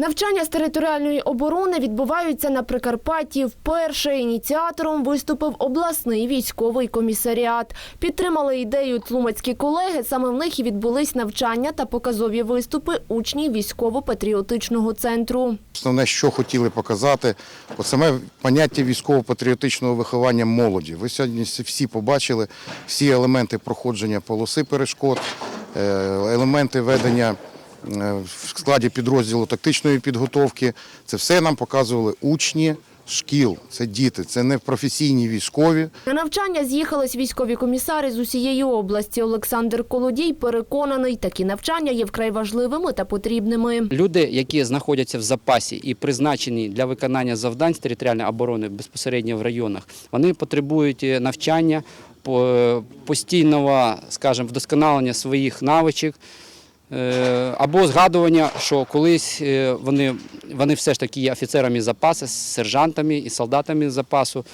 Навчання з територіальної оборони відбуваються на Прикарпатті. Вперше ініціатором виступив обласний військовий комісаріат. Підтримали ідею тлумацькі колеги. Саме в них і відбулись навчання та показові виступи учнів військово-патріотичного центру. Основне, що хотіли показати, от саме поняття військово-патріотичного виховання молоді. Ви сьогодні всі побачили всі елементи проходження полоси перешкод, е, елементи ведення в складі підрозділу тактичної підготовки. Це все нам показували учні шкіл. Це діти, це не професійні військові. На навчання з'їхались військові комісари з усієї області. Олександр Колодій переконаний, такі навчання є вкрай важливими та потрібними. Люди, які знаходяться в запасі і призначені для виконання завдань з територіальної оборони безпосередньо в районах, вони потребують е, навчання, по- постійного, скажімо, вдосконалення своїх навичок. Е, Або згадування, що колись е, вони, вони все ж таки є офіцерами запасу, сержантами і солдатами запасу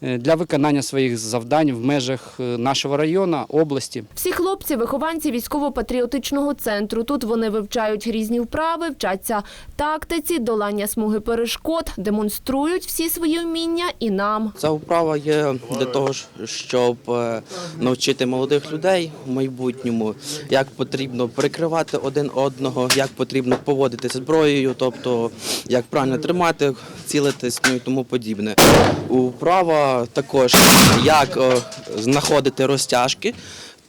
для виконання своїх завдань в межах е, нашого району, області. Всі хлопці – вихованці військово-патріотичного центру. Тут вони вивчають різні вправи, вчаться тактиці, долання смуги перешкод, демонструють всі свої вміння і нам. Ця вправа є для того, щоб е, навчити молодих людей в майбутньому, як потрібно прикривати один одного, як потрібно поводитися зброєю, тобто як правильно тримати, цілитись ну і тому подібне. Також як е, знаходити розтяжки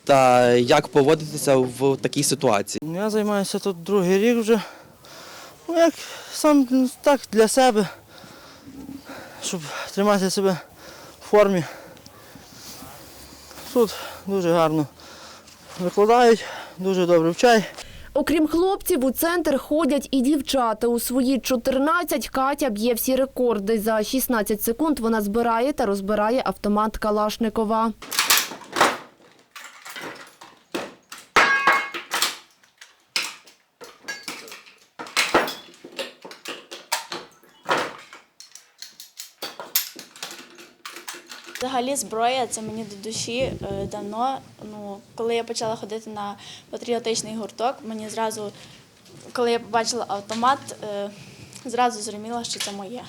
та як поводитися в такій ситуації. Ну, Я займаюся тут другий рік вже. Ну, як сам ну, так для себе, щоб тримати себе в формі. Тут дуже гарно викладають, дуже добре вчать. Окрім хлопців, у центр ходять і дівчата. У свої 14 Катя б'є всі рекорди. За 16 секунд вона збирає та розбирає автомат Калашникова. Взагалі зброя це мені до душі е, давно. Ну, коли я почала ходити на патріотичний гурток, мені зразу, коли я побачила автомат, е, зразу зрозуміла, що це моє.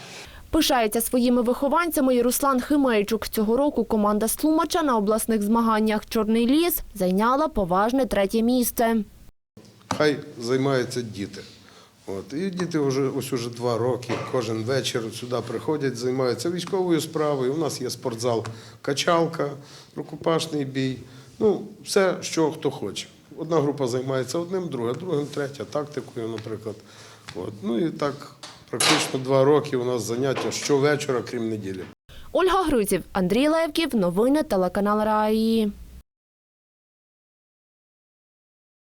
Пишається своїми вихованцями і Руслан Химейчук. Цього року команда Слумача на обласних змаганнях «Чорний ліс» зайняла поважне третє місце. хай займаються діти. От. І діти вже ось уже два роки, кожен вечір сюди приходять, займаються військовою справою. У нас є спортзал, качалка, рукопашний бій. Ну, все, що хто хоче. Одна група займається одним, друга, другим, третя тактикою, наприклад. От. Ну і так практично два роки у нас заняття щовечора, крім неділі. Ольга Гриців, Андрій Левків. Новини телеканал Раї.